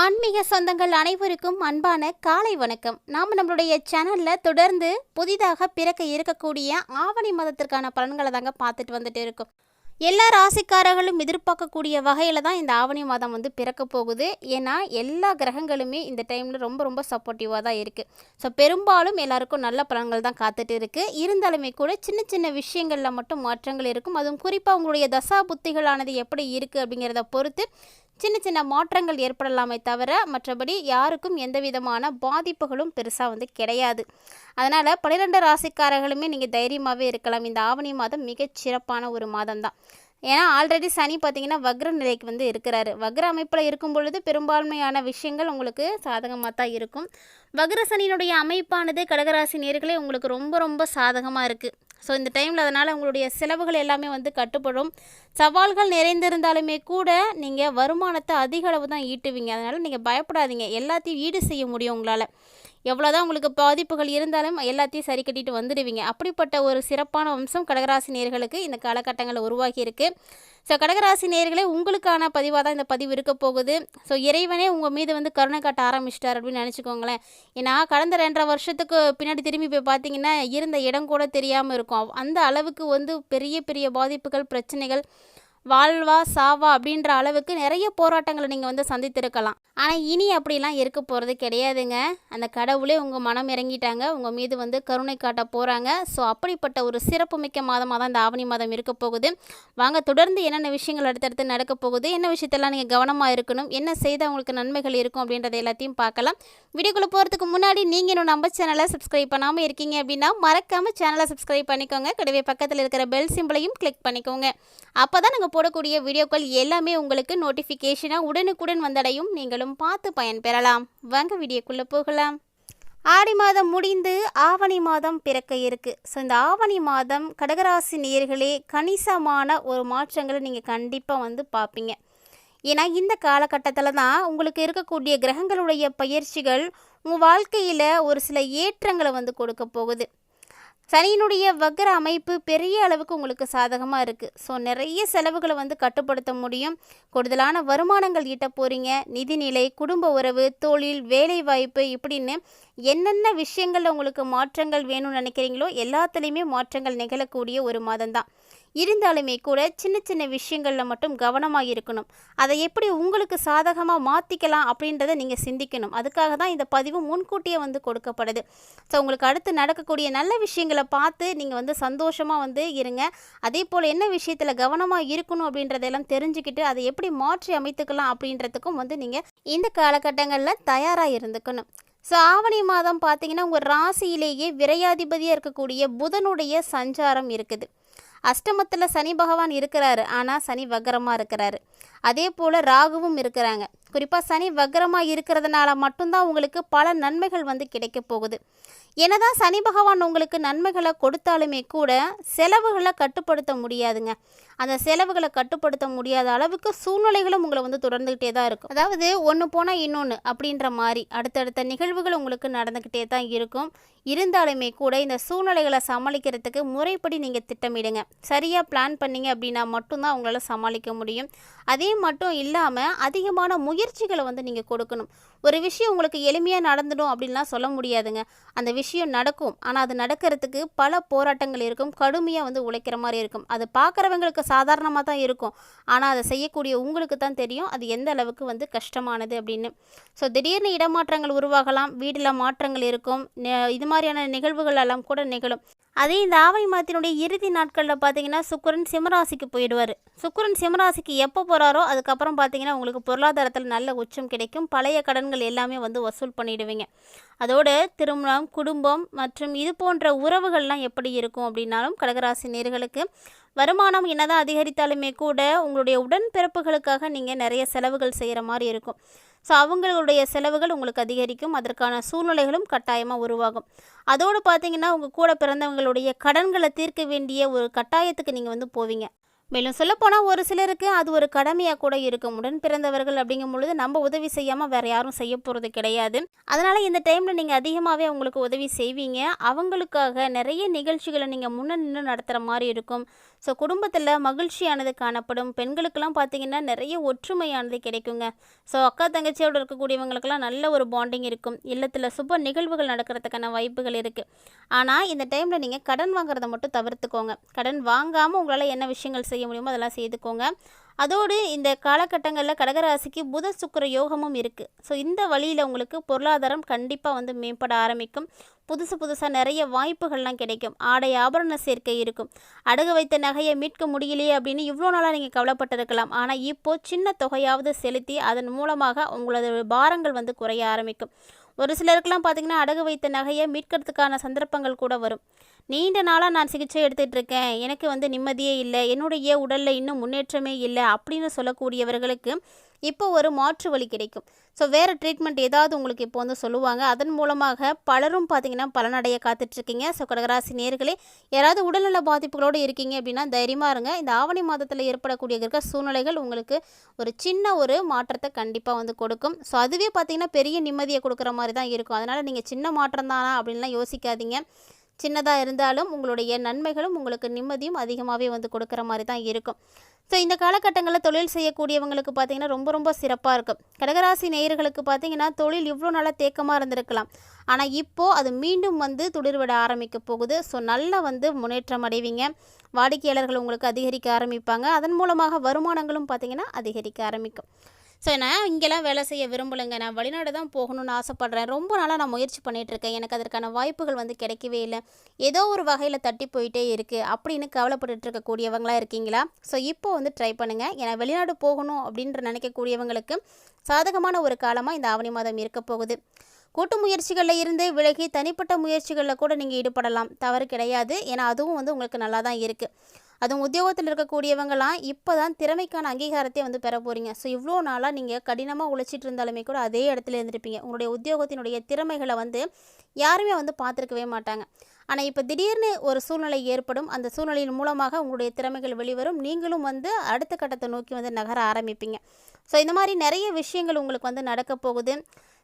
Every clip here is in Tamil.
ஆன்மீக சொந்தங்கள் அனைவருக்கும் அன்பான காலை வணக்கம். நாம் நம்மளுடைய சேனலில் தொடர்ந்து புதிதாக பிறக்க இருக்கக்கூடிய ஆவணி மாதத்திற்கான பலன்களை தாங்க பார்த்துட்டு வந்துட்டு இருக்கோம். எல்லா ராசிக்காரர்களும் எதிர்பார்க்கக்கூடிய வகையில் தான் இந்த ஆவணி மாதம் வந்து பிறக்க போகுது. ஏன்னா எல்லா கிரகங்களுமே இந்த டைமில் ரொம்ப ரொம்ப சப்போர்ட்டிவாக தான் இருக்குது ஸோ பெரும்பாலும் எல்லாருக்கும் நல்ல பலன்கள் தான் காத்துட்டு இருக்குது இருந்தாலுமே கூட சின்ன சின்ன விஷயங்களில் மட்டும் மாற்றங்கள் இருக்கும். அதுவும் குறிப்பாக உங்களுடைய தசா புத்திகளானது எப்படி இருக்குது அப்படிங்கிறத பொறுத்து சின்ன சின்ன மாற்றங்கள் ஏற்படலாமே தவிர மற்றபடி யாருக்கும் எந்த விதமான பாதிப்புகளும் பெருசாக வந்து கிடையாது. அதனால் பன்னிரெண்டு ராசிக்காரர்களுமே நீங்கள் தைரியமாகவே இருக்கலாம். இந்த ஆவணி மாதம் மிகச்சிறப்பான ஒரு மாதம் தான் ஏன்னா ஆல்ரெடி சனி பார்த்தீங்கன்னா வக்ர நிலைக்கு வந்து இருக்கிறாரு. வக்ர அமைப்பில் இருக்கும் பொழுது பெரும்பான்மையான விஷயங்கள் உங்களுக்கு சாதகமாக தான் இருக்கும். வக்ர சனியினுடைய அமைப்பானது கடகராசி நேர்களே உங்களுக்கு ரொம்ப ரொம்ப சாதகமாக இருக்குது ஸோ இந்த டைமில் அதனால் உங்களுடைய செலவுகள் எல்லாமே வந்து கட்டுப்படும். சவால்கள் நிறைந்திருந்தாலுமே கூட நீங்கள் வருமானத்தை அதிக அளவு தான் ஈட்டுவீங்க. அதனால் நீங்கள் பயப்படாதீங்க. எல்லாத்தையும் ஈடு செய்ய முடியும் உங்களால். எவ்வளோதான் உங்களுக்கு பாதிப்புகள் இருந்தாலும் எல்லாத்தையும் சரி கட்டிட்டு வந்துடுவீங்க. அப்படிப்பட்ட ஒரு சிறப்பான வம்சம் கடகராசி நேர்களுக்கு இந்த காலகட்டங்களில் உருவாகி இருக்கு. ஸோ கடகராசி நேர்களே உங்களுக்கான பதிவாக தான் இந்த பதிவு இருக்க போகுது. ஸோ இறைவனே உங்கள் மீது வந்து கருணை காட்ட ஆரம்பிச்சிட்டார் அப்படின்னு நினச்சிக்கோங்களேன். ஏன்னா கடந்த ரெண்டரை வருஷத்துக்கு பின்னாடி திரும்பி போய் பார்த்தீங்கன்னா இருந்த இடம் கூட தெரியாமல் இருக்கும். அந்த அளவுக்கு வந்து பெரிய பெரிய பாதிப்புகள் பிரச்சனைகள் வாழ்வா சாவா அப்படின்ற அளவுக்கு நிறைய போராட்டங்களை நீங்கள் வந்து சந்தித்திருக்கலாம். ஆனால் இனி அப்படிலாம் இருக்க போகிறது கிடையாதுங்க. அந்த கடவுளே உங்கள் மனம் இறங்கிட்டாங்க. உங்கள் மீது வந்து கருணை காட்ட போகிறாங்க ஸோ அப்படிப்பட்ட ஒரு சிறப்புமிக்க மாதமாக தான் இந்த ஆவணி மாதம் இருக்க போகுது. வாங்க தொடர்ந்து என்னென்ன விஷயங்கள் அடுத்தடுத்து நடக்க போகுது என்ன விஷயத்தெல்லாம் நீங்கள் கவனமாக இருக்கணும் என்ன செய்தால் உங்களுக்கு நன்மைகள் இருக்கும் அப்படின்றத எல்லாத்தையும் பார்க்கலாம். வீடியோக்குள்ளே போகிறதுக்கு முன்னாடி நீங்கள் இன்னும் நம்ம சேனலை சப்ஸ்கிரைப் பண்ணாமல் இருக்கீங்க அப்படின்னா மறக்காமல் சேனலை சப்ஸ்கிரைப் பண்ணிக்கோங்க. கூடவே பக்கத்தில் இருக்கிற பெல் சிம்பிளையும் கிளிக் பண்ணிக்கோங்க. அப்போ தான் நாங்கள் போடக்கூடிய வீடியோக்கள் எல்லாமே உங்களுக்கு நோட்டிஃபிகேஷனாக உடனுக்குடன் வந்தடையும். நீங்களும் பார்த்து பயன்பெறலாம் வாங்க வீடியோக்குள்ளே போகலாம். ஆடி மாதம் முடிந்து ஆவணி மாதம் பிறக்க இருக்கு. ஸோ இந்த ஆவணி மாதம் கடகராசி நேர்களே கணிசமான ஒரு மாற்றங்களை நீங்கள் கண்டிப்பாக வந்து பார்ப்பீங்க. ஏன்னா இந்த காலகட்டத்தில் தான் உங்களுக்கு இருக்கக்கூடிய கிரகங்களுடைய பயிற்சிகள் உங்கள் வாழ்க்கையில் ஒரு சில ஏற்றங்களை வந்து கொடுக்க போகுது. சனியினுடைய வக்ர அமைப்பு பெரிய அளவுக்கு உங்களுக்கு சாதகமாக இருக்குது ஸோ நிறைய செலவுகளை வந்து கட்டுப்படுத்த முடியும். கூடுதலான வருமானங்கள் ஈட்ட போகிறீங்க நிதிநிலை குடும்ப உறவு தொழில் வேலைவாய்ப்பு இப்படின்னு என்னென்ன விஷயங்களில் உங்களுக்கு மாற்றங்கள் வேணும்னு நினைக்கிறீங்களோ எல்லாத்துலேயுமே மாற்றங்கள் நிகழக்கூடிய ஒரு மாதம் தான் இருந்தாலுமே கூட சின்ன சின்ன விஷயங்களில் மட்டும் கவனமாக இருக்கணும். அதை எப்படி உங்களுக்கு சாதகமாக மாற்றிக்கலாம் அப்படின்றத நீங்கள் சிந்திக்கணும். அதுக்காக தான் இந்த பதிவு முன்கூட்டியே வந்து கொடுக்கப்படுது. ஸோ உங்களுக்கு அடுத்து நடக்கக்கூடிய நல்ல விஷயங்களை பார்த்து நீங்கள் வந்து சந்தோஷமாக வந்து இருங்க. அதே போல் என்ன விஷயத்தில் கவனமாக இருக்கணும் அப்படின்றதெல்லாம் தெரிஞ்சுக்கிட்டு அதை எப்படி மாற்றி அமைத்துக்கலாம் அப்படின்றதுக்கும் வந்து நீங்கள் இந்த காலகட்டங்களில் தயாராக இருந்துக்கணும். ஸோ ஆவணி மாதம் பார்த்தீங்கன்னா உங்கள் ராசியிலேயே விரையாதிபதியாக இருக்கக்கூடிய புதனுடைய சஞ்சாரம் இருக்குது. அஷ்டமத்தில் சனி பகவான் இருக்கிறாரு. ஆனால் சனி வக்கரமாக இருக்கிறாரு. அதே போல் ராகுவும் இருக்கிறாங்க. குறிப்பாக சனி வக்கரமாக இருக்கிறதுனால மட்டும்தான் உங்களுக்கு பல நன்மைகள் வந்து கிடைக்க போகுது. என்னதான் சனி பகவான் உங்களுக்கு நன்மைகளை கொடுத்தாலுமே கூட செலவுகளை கட்டுப்படுத்த முடியாதுங்க. அந்த செலவுகளை கட்டுப்படுத்த முடியாத அளவுக்கு சூழ்நிலைகளும் உங்களை வந்து தொடர்ந்துக்கிட்டே தான் இருக்கும். அதாவது ஒன்று போனால் இன்னொன்று அப்படின்ற மாதிரி அடுத்தடுத்த நிகழ்வுகள் உங்களுக்கு நடந்துக்கிட்டே தான் இருக்கும். இருந்தாலுமே கூட இந்த சூழ்நிலைகளை சமாளிக்கிறதுக்கு முறைப்படி நீங்கள் திட்டமிடுங்க. சரியாக பிளான் பண்ணீங்க அப்படின்னா மட்டும்தான் உங்களால் சமாளிக்க முடியும். அதே மட்டும் இல்லாமல் அதிகமான முயற்சிகளை வந்து நீங்கள் கொடுக்கணும். ஒரு விஷயம் உங்களுக்கு எளிமையாக நடந்துடும் அப்படின்லாம் சொல்ல முடியாதுங்க. அந்த விஷயம் நடக்கும். ஆனால் அது நடக்கிறதுக்கு பல போராட்டங்கள் இருக்கும். கடுமையாக வந்து உழைக்கிற மாதிரி இருக்கும். அது பார்க்குறவங்களுக்கு சாதாரணமாக தான் இருக்கும். ஆனால் அதை செய்யக்கூடிய உங்களுக்கு தான் தெரியும். அது எந்த அளவுக்கு வந்து கஷ்டமானது அப்படின்னு. ஸோ திடீர்னு இடமாற்றங்கள் உருவாகலாம். வீட்டில் மாற்றங்கள் இருக்கும். இது மாதிரியான நிகழ்வுகள் எல்லாம் கூட நிகழும். அதே இந்த ஆவணி மாதத்தினுடைய இறுதி நாட்களில் பார்த்தீங்கன்னா சுக்கரன் சிம்மராசிக்கு போயிடுவார். சுக்கரன் சிம்மராசிக்கு எப்போ போகிறாரோ அதுக்கப்புறம் பார்த்தீங்கன்னா உங்களுக்கு பொருளாதாரத்தில் நல்ல உச்சம் கிடைக்கும். பழைய கடன்கள் எல்லாமே வந்து வசூல் பண்ணிடுவீங்க. அதோடு திருமணம் குடும்பம் மற்றும் இது போன்ற உறவுகள்லாம் எப்படி இருக்கும் அப்படின்னாலும் கடகராசி நேர்களுக்கு வருமானம் என்னதான் அதிகரித்தாலுமே கூட உங்களுடைய உடன்பிறப்புகளுக்காக நீங்கள் நிறைய செலவுகள் செய்கிற மாதிரி இருக்கும். ஸோ அவங்களுடைய செலவுகள் உங்களுக்கு அதிகரிக்கும். அதற்கான சூழ்நிலைகளும் கட்டாயமாக உருவாகும். அதோடு பார்த்தீங்கன்னா உங்கள் கூட பிறந்தவங்களுடைய கடன்களை தீர்க்க வேண்டிய ஒரு கட்டாயத்துக்கு நீங்கள் வந்து போவீங்க. மேலும் சொல்லப்போனால் ஒரு சிலருக்கு அது ஒரு கடமையாக கூட இருக்கும். உடன் பிறந்தவர்கள் அப்படிங்கும் பொழுது நம்ம உதவி செய்யாமல் வேறு யாரும் செய்ய போகிறது கிடையாது. அதனால் இந்த டைமில் நீங்கள் அதிகமாகவே அவங்களுக்கு உதவி செய்வீங்க. அவங்களுக்காக நிறைய நிகழ்ச்சிகளை நீங்கள் முன்ன நின்று நடத்துகிற மாதிரி இருக்கும். ஸோ குடும்பத்தில் மகிழ்ச்சியானது காணப்படும். பெண்களுக்கெல்லாம் பார்த்தீங்கன்னா நிறைய ஒற்றுமையானது கிடைக்குங்க. ஸோ அக்கா தங்கச்சியோடு இருக்கக்கூடியவங்களுக்கெல்லாம் நல்ல ஒரு பாண்டிங் இருக்கும். இல்லத்தில் சுப நிகழ்வுகள் நடக்கிறதுக்கான வாய்ப்புகள் இருக்குது ஆனால் இந்த டைமில் நீங்கள் கடன் வாங்குறதை மட்டும் தவிர்த்துக்கோங்க. கடன் வாங்காமல் உங்களால் என்ன விஷயங்கள் செய்ய முடியுமோ அதெல்லாம் செய்துக்கோங்க. அதோடு இந்த காலகட்டங்களில் கடகராசிக்கு புத சுக்கிர யோகமும் இருக்குது ஸோ இந்த வழியில் உங்களுக்கு பொருளாதாரம் கண்டிப்பாக வந்து மேம்பட ஆரம்பிக்கும். புதுசு புதுசாக நிறைய வாய்ப்புகள்லாம் கிடைக்கும். ஆடை ஆபரண சேர்க்கை இருக்கும். அடகு வைத்த நகையை மீட்க முடியலையே அப்படின்னு இவ்வளோ நாளாக நீங்கள் கவலைப்பட்டிருக்கலாம். ஆனால் இப்போது சின்ன தொகையாவது செலுத்தி அதன் மூலமாக உங்களது பாரங்கள் வந்து குறைய ஆரம்பிக்கும். ஒரு சிலருக்கெல்லாம் பார்த்திங்கன்னா அடகு வைத்த நகையை மீட்கிறதுக்கான சந்தர்ப்பங்கள் கூட வரும். நீண்ட நாளாக நான் சிகிச்சை எடுத்துகிட்டு இருக்கேன் எனக்கு வந்து நிம்மதியே இல்லை. என்னுடைய உடலில் இன்னும் முன்னேற்றமே இல்லை அப்படின்னு சொல்லக்கூடியவர்களுக்கு இப்போ ஒரு மாற்று வழி கிடைக்கும். ஸோ வேறு ட்ரீட்மெண்ட் ஏதாவது உங்களுக்கு இப்போ வந்து சொல்லுவாங்க. அதன் மூலமாக பலரும் பார்த்தீங்கன்னா பலனடைய காத்துட்ருக்கீங்க. ஸோ கடகராசி நேர்களே யாராவது உடல்நல பாதிப்புகளோடு இருக்கீங்க அப்படின்னா தைரியமாக இருங்க. இந்த ஆவணி மாதத்தில் ஏற்படக்கூடிய இருக்க சூழ்நிலைகள் உங்களுக்கு ஒரு சின்ன ஒரு மாற்றத்தை கண்டிப்பாக வந்து கொடுக்கும். ஸோ அதுவே பார்த்தீங்கன்னா பெரிய நிம்மதியை கொடுக்குற மாதிரி தான் இருக்கும். அதனால் நீங்கள் சின்ன மாற்றம் தானா அப்படின்லாம் யோசிக்காதீங்க. சின்னதாக இருந்தாலும் உங்களுடைய நன்மைகளும் உங்களுக்கு நிம்மதியும் அதிகமாகவே வந்து கொடுக்குற மாதிரி தான் இருக்கும். ஸோ இந்த காலகட்டங்களில் தொழில் செய்யக்கூடியவங்களுக்கு பார்த்தீங்கன்னா ரொம்ப ரொம்ப சிறப்பாக இருக்கும். கடகராசி நேயர்களுக்கு பார்த்தீங்கன்னா தொழில் இவ்வளோ நாளாக தேக்கமாக இருந்திருக்கலாம். ஆனால் இப்போது அது மீண்டும் வந்து துளிர்விட ஆரம்பிக்க போகுது. ஸோ நல்லா வந்து முன்னேற்றம் அடைவீங்க. வாடிக்கையாளர்கள் உங்களுக்கு அதிகரிக்க ஆரம்பிப்பாங்க. அதன் மூலமாக வருமானங்களும் பார்த்தீங்கன்னா அதிகரிக்க ஆரம்பிக்கும். ஸோ நான் இங்கெல்லாம் வேலை செய்ய விரும்பலைங்க. நான் வெளிநாடு தான் போகணும்னு ஆசைப்பட்றேன். ரொம்ப நாளாக நான் முயற்சி பண்ணிகிட்ருக்கேன் எனக்கு அதற்கான வாய்ப்புகள் வந்து கிடைக்கவே இல்லை. ஏதோ ஒரு வகையில் தட்டி போயிட்டே இருக்குது அப்படின்னு கவலைப்பட்டு இருக்கக்கூடியவங்களாக இருக்கீங்களா? ஸோ இப்போ வந்து ட்ரை பண்ணுங்கள் ஏன்னா வெளிநாடு போகணும் அப்படின்ற நினைக்கக்கூடியவங்களுக்கு சாதகமான ஒரு காலமாக இந்த ஆவணி மாதம் இருக்க போகுது. கூட்டு முயற்சிகளில் இருந்து விலகி தனிப்பட்ட முயற்சிகளில் கூட நீங்கள் ஈடுபடலாம். தவறு கிடையாது. ஏன்னா அதுவும் வந்து உங்களுக்கு நல்லா தான் இருக்குது அதுவும் உத்தியோகத்தில் இருக்கக்கூடியவங்களாம் இப்போ தான் திறமைக்கான அங்கீகாரத்தை வந்து பெற போகிறீங்க ஸோ இவ்வளோ நாளாக நீங்கள் கடினமாக உழைச்சிட்டு இருந்தாலுமே கூட அதே இடத்துல இருந்திருப்பீங்க. உங்களுடைய உத்தியோகத்தினுடைய திறமைகளை வந்து யாருமே வந்து பார்த்துருக்கவே மாட்டாங்க. ஆனால் இப்போ திடீர்னு ஒரு சூழ்நிலை ஏற்படும். அந்த சூழ்நிலையின் மூலமாக உங்களுடைய திறமைகள் வெளிவரும். நீங்களும் வந்து அடுத்த கட்டத்தை நோக்கி வந்து நகர ஆரம்பிப்பீங்க. ஸோ இந்த மாதிரி நிறைய விஷயங்கள் உங்களுக்கு வந்து நடக்க போகுது.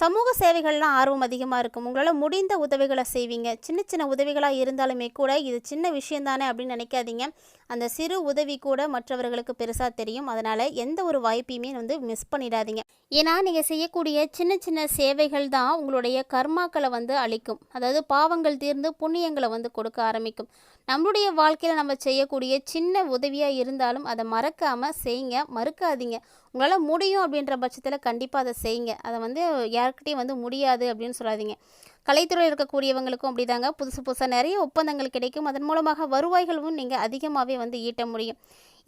சமூக சேவைகள்லாம் ஆர்வம் அதிகமாக இருக்கும். உங்களால் முடிந்த உதவிகளை செய்வீங்க. சின்ன சின்ன உதவிகளாக இருந்தாலுமே கூட இது சின்ன விஷயம் தானே அப்படின்னு நினைக்காதீங்க. அந்த சிறு உதவி கூட மற்றவர்களுக்கு பெருசாக தெரியும். அதனால் எந்த ஒரு வாய்ப்பையுமே வந்து மிஸ் பண்ணிடாதீங்க. ஏன்னா நீங்கள் செய்யக்கூடிய சின்ன சின்ன சேவைகள் தான் உங்களுடைய கர்மாக்களை வந்து அளிக்கும் அதாவது பாவங்கள் தீர்ந்து புண்ணியங்களை வந்து கொடுக்க ஆரம்பிக்கும். நம்மளுடைய வாழ்க்கையில் நம்ம செய்யக்கூடிய சின்ன உதவியாக இருந்தாலும் அதை மறக்காமல் செய்யுங்க. மறுக்காதீங்க. உங்களால் முடியும் அப்படின்ற பட்சத்தில் கண்டிப்பாக அதை செய்யுங்க. அதை வந்து யாருக்கிட்டையும் வந்து முடியாது அப்படின்னு சொல்லாதீங்க. கலைத்துறையில் இருக்கக்கூடியவங்களுக்கும் அப்படிதாங்க. புதுசு புதுசாக நிறைய ஒப்பந்தங்கள் கிடைக்கும். அதன் மூலமாக வருவாய்களும் நீங்கள் அதிகமாகவே வந்து ஈட்ட முடியும்.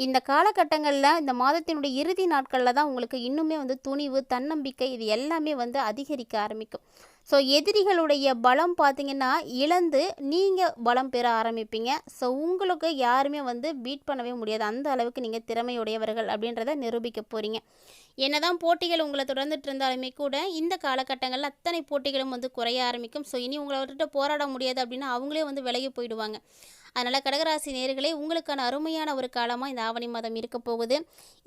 இந்த காலகட்டங்களில் இந்த மாதத்தினுடைய இறுதி நாட்களில் தான் உங்களுக்கு இன்னுமே வந்து துணிவு தன்னம்பிக்கை இது எல்லாமே வந்து அதிகரிக்க ஆரம்பிக்கும். ஸோ எதிரிகளுடைய பலம் பார்த்தீங்கன்னா இழந்து நீங்கள் பலம் பெற ஆரம்பிப்பீங்க. ஸோ உங்களுக்கு யாருமே வந்து பீட் பண்ணவே முடியாது. அந்த அளவுக்கு நீங்கள் திறமையுடையவர்கள் அப்படின்றத நிரூபிக்க போகிறீங்க என்னதான் போட்டிகள் உங்களை தொடர்ந்துட்டு இருந்தாலுமே கூட இந்த காலகட்டங்களில் அத்தனை போட்டிகளும் வந்து குறைய ஆரம்பிக்கும். ஸோ இனி உங்களை விட்டுட்டு போராட முடியாது அப்படின்னா அவங்களே வந்து விலகி போயிடுவாங்க. அதனால் கடகராசி நேர்களே உங்களுக்கான அருமையான ஒரு காலமாக இந்த ஆவணி மாதம் இருக்க போகுது.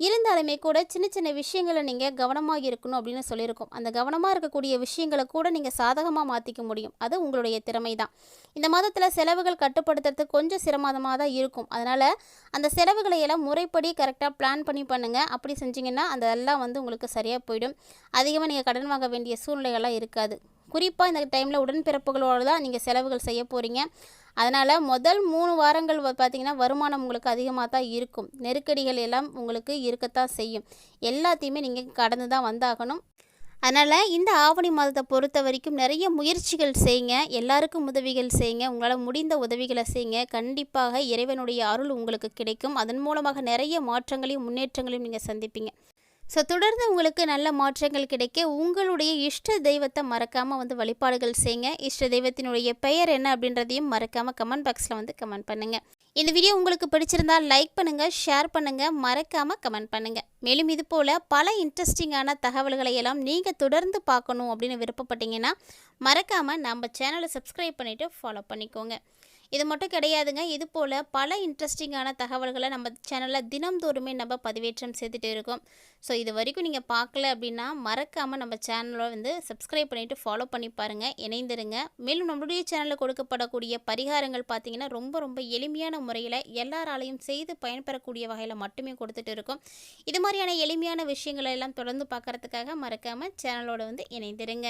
இருந்தாலுமே கூட சின்ன சின்ன விஷயங்களை நீங்கள் கவனமாக இருக்கணும் அப்படின்னு சொல்லியிருக்கோம். அந்த கவனமாக இருக்கக்கூடிய விஷயங்களை கூட நீங்கள் சாதகமாக மாற்றிக்க முடியும். அது உங்களுடைய திறமை தான் இந்த மாதத்தில் செலவுகள் கட்டுப்படுத்துறதுக்கு கொஞ்சம் சிரமமாக தான் இருக்கும். அதனால் அந்த செலவுகளை எல்லாம் முறைப்படி கரெக்டாக பிளான் பண்ணி பண்ணுங்கள் அப்படி செஞ்சிங்கன்னா அதெல்லாம் வந்து உங்களுக்கு சரியாக போயிடும். அதிகமாக நீங்கள் கடன் வாங்க வேண்டிய சூழ்நிலைகள்லாம் இருக்காது. குறிப்பாக இந்த டைமில் உடன்பிறப்புகளோடு தான் நீங்கள் செலவுகள் செய்ய போகிறீங்க அதனால் முதல் மூணு வாரங்கள் பார்த்திங்கன்னா வருமானம் உங்களுக்கு அதிகமாக தான் இருக்கும். நெருக்கடிகள் எல்லாம் உங்களுக்கு இருக்கத்தான் செய்யும். எல்லாத்தையுமே நீங்கள் கடந்து தான் வந்தாகணும். அதனால் இந்த ஆவணி மாதத்தை பொறுத்த வரைக்கும் நிறைய முயற்சிகள் செய்யுங்க எல்லாருக்கும் உதவிகள் செய்யுங்க உங்களால் முடிந்த உதவிகளை செய்யுங்க கண்டிப்பாக இறைவனுடைய அருள் உங்களுக்கு கிடைக்கும். அதன் மூலமாக நிறைய மாற்றங்களையும் முன்னேற்றங்களையும் நீங்கள் சந்திப்பீங்க. ஸோ தொடர்ந்து உங்களுக்கு நல்ல மாற்றங்கள் கிடைக்க உங்களுடைய இஷ்ட தெய்வத்தை மறக்காமல் வந்து வழிபாடுகள் செய்யுங்க இஷ்ட தெய்வத்தினுடைய பெயர் என்ன அப்படின்றதையும் மறக்காமல் கமெண்ட் பாக்ஸில் வந்து கமெண்ட் பண்ணுங்கள் இந்த வீடியோ உங்களுக்கு பிடிச்சிருந்தால் லைக் பண்ணுங்கள் ஷேர் பண்ணுங்கள் மறக்காமல் கமெண்ட் பண்ணுங்கள் மேலும் இது போல் பல இன்ட்ரெஸ்டிங்கான தகவல்களை எல்லாம் நீங்கள் தொடர்ந்து பார்க்கணும் அப்படின்னு விருப்பப்பட்டீங்கன்னா மறக்காமல் நம்ம சேனலை சப்ஸ்கிரைப் பண்ணிவிட்டு ஃபாலோ பண்ணிக்கோங்க. இது மட்டும் கிடையாதுங்க. இது போல் பல இன்ட்ரெஸ்டிங்கான தகவல்களை நம்ம சேனலில் தினம்தோறுமே நம்ம பதிவேற்றம் செய்துட்டு இருக்கோம். ஸோ இது வரைக்கும் நீங்கள் பார்க்கல அப்படின்னா மறக்காமல் நம்ம சேனலை வந்து சப்ஸ்கிரைப் பண்ணிவிட்டு ஃபாலோ பண்ணி பாருங்கள் இணைந்திருங்க. மேலும் நம்மளுடைய சேனலில் கொடுக்கப்படக்கூடிய பரிகாரங்கள் பார்த்திங்கன்னா ரொம்ப ரொம்ப எளிமையான முறையில் எல்லாராலையும் செய்து பயன்பெறக்கூடிய வகையில் மட்டுமே கொடுத்துட்டு இருக்கோம். இது மாதிரியான எளிமையான விஷயங்களை எல்லாம் தொடர்ந்து பார்க்கறதுக்காக மறக்காமல் சேனலோடு வந்து இணைந்திருங்க.